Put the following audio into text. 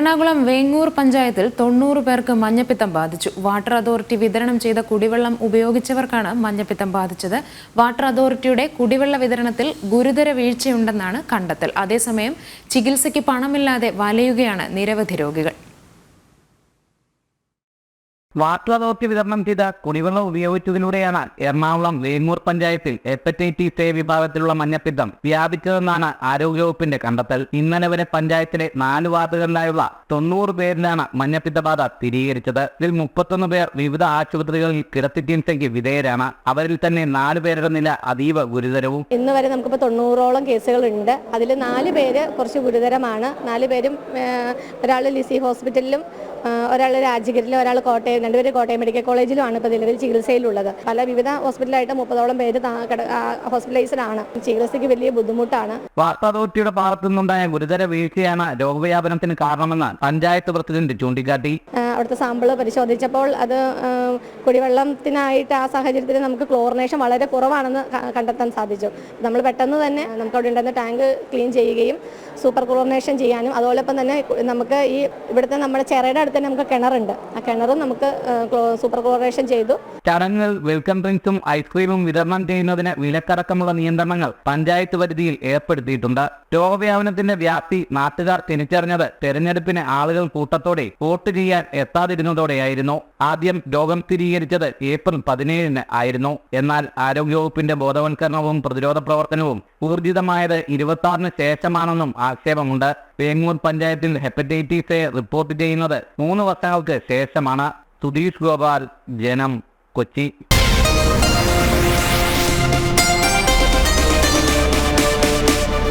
എറണാകുളം വേങ്ങൂർ പഞ്ചായത്തിൽ തൊണ്ണൂറ് പേർക്ക് മഞ്ഞപ്പിത്തം ബാധിച്ചു. വാട്ടർ അതോറിറ്റി വിതരണം ചെയ്ത കുടിവെള്ളം ഉപയോഗിച്ചവർക്കാണ് മഞ്ഞപ്പിത്തം ബാധിച്ചത്. വാട്ടർ അതോറിറ്റിയുടെ കുടിവെള്ള വിതരണത്തിൽ ഗുരുതര വീഴ്ചയുണ്ടെന്നാണ് കണ്ടെത്തൽ. അതേസമയം ചികിത്സയ്ക്ക് പണമില്ലാതെ വലയുകയാണ് നിരവധി രോഗികൾ. വാട്ടർ അതോറിറ്റി വിതരണം ചെയ്ത കുടിവെള്ളം ഉപയോഗിച്ചതിലൂടെയാണ് എറണാകുളം വേങ്ങൂർ പഞ്ചായത്തിൽ ഹെപ്പറ്റൈറ്റിസ് എ വിഭാഗത്തിലുള്ള മഞ്ഞപ്പിത്തം വ്യാപിച്ചതെന്നാണ് ആരോഗ്യവകുപ്പിന്റെ കണ്ടെത്തൽ. ഇന്നലെ വരെ പഞ്ചായത്തിലെ നാല് വാർഡുകളിലായുള്ള തൊണ്ണൂറ് പേരിലാണ് മഞ്ഞപ്പിത്തബാധ സ്ഥിരീകരിച്ചത്. ഇതിൽ മുപ്പത്തൊന്ന് പേർ വിവിധ ആശുപത്രികളിൽ കിടത്തി ചികിത്സയ്ക്ക് വിധേയരാണ്. അവരിൽ തന്നെ നാല് പേരുടെ നില അതീവ ഗുരുതരവും. ഇന്ന് വരെ നമുക്കിപ്പോൾ തൊണ്ണൂറോളം കേസുകളുണ്ട് അതിൽ നാല് പേര് കുറച്ച് ഗുരുതരമാണ്. നാല് പേരും ഒരാൾ ലിസി ഹോസ്പിറ്റലിലും ഒരാൾ രാജഗിരിയിലും ഒരാൾ കോട്ടയം രണ്ടുപേര് കോട്ടയം മെഡിക്കൽ കോളേജിലുമാണ് ഇപ്പോൾ നിലവിൽ ചികിത്സയിലുള്ളത്. പല വിവിധ ഹോസ്പിറ്റലായിട്ട് മുപ്പതോളം പേര് ഹോസ്പിറ്റലൈസ്ഡ് ആണ്. ചികിത്സയ്ക്ക് വലിയ ബുദ്ധിമുട്ടാണ്. വാർത്താ അതോറിറ്റിയുടെ ഭാഗത്തു നിന്നുണ്ടായ ഗുരുതര വീഴ്ചയാണ് രോഗവ്യാപനത്തിന് കാരണമെന്ന് പഞ്ചായത്ത് പ്രസിഡന്റ് ചൂണ്ടിക്കാട്ടി. അവിടുത്തെ സാമ്പിൾ പരിശോധിച്ചപ്പോൾ അത് കുടിവെള്ളത്തിനായിട്ട് ആ സാഹചര്യത്തിൽ നമുക്ക് ക്ലോറിനേഷൻ വളരെ കുറവാണെന്ന് കണ്ടെത്താൻ സാധിച്ചു. നമ്മൾ പെട്ടെന്ന് തന്നെ നമുക്ക് അവിടെ ഉണ്ടായിരുന്ന ടാങ്ക് ക്ലീൻ ചെയ്യുകയും സൂപ്പർ ക്ലോറിനേഷൻ ചെയ്യാനും അതോടൊപ്പം തന്നെ നമുക്ക് ഈ ഇവിടുത്തെ നമ്മുടെ ചെറയുടെ അടുത്ത് തന്നെ നമുക്ക് കിണറുണ്ട്. ആ കിണറും നമുക്ക് സൂപ്പർ ക്ലോറേഷൻ ചെയ്തു. ചടങ്ങിൽ വെൽക്കം ഡ്രിങ്ക്സും ഐസ്ക്രീമും വിതരണം ചെയ്യുന്നതിന് വിലക്കടക്കമുള്ള നിയന്ത്രണങ്ങൾ പഞ്ചായത്ത് പരിധിയിൽ ഏർപ്പെടുത്തിയിട്ടുണ്ട്. രോഗവ്യാപനത്തിന്റെ വ്യാപ്തി നാട്ടുകാർ തിരിച്ചറിഞ്ഞത് തെരഞ്ഞെടുപ്പിന് ആളുകൾ കൂട്ടത്തോടെ വോട്ട് ചെയ്യാൻ എത്താതിരുന്നതോടെയായിരുന്നു. ആദ്യം രോഗം സ്ഥിരീകരിച്ചത് ഏപ്രിൽ പതിനേഴിന് ആയിരുന്നു. എന്നാൽ ആരോഗ്യവകുപ്പിന്റെ ബോധവൽക്കരണവും പ്രതിരോധ പ്രവർത്തനവും ഊർജിതമായത് ഇരുപത്തി ശേഷമാണെന്നും ആക്ഷേപമുണ്ട്. വേങ്ങൂർ പഞ്ചായത്തിൽ ഹെപ്പറ്റൈറ്റിസ് എ റിപ്പോർട്ട് ചെയ്യുന്നത് മൂന്ന് വർഷങ്ങൾക്ക് ശേഷമാണ്. സുധീഷ് ഗോപാൽ ജനം കൊച്ചി.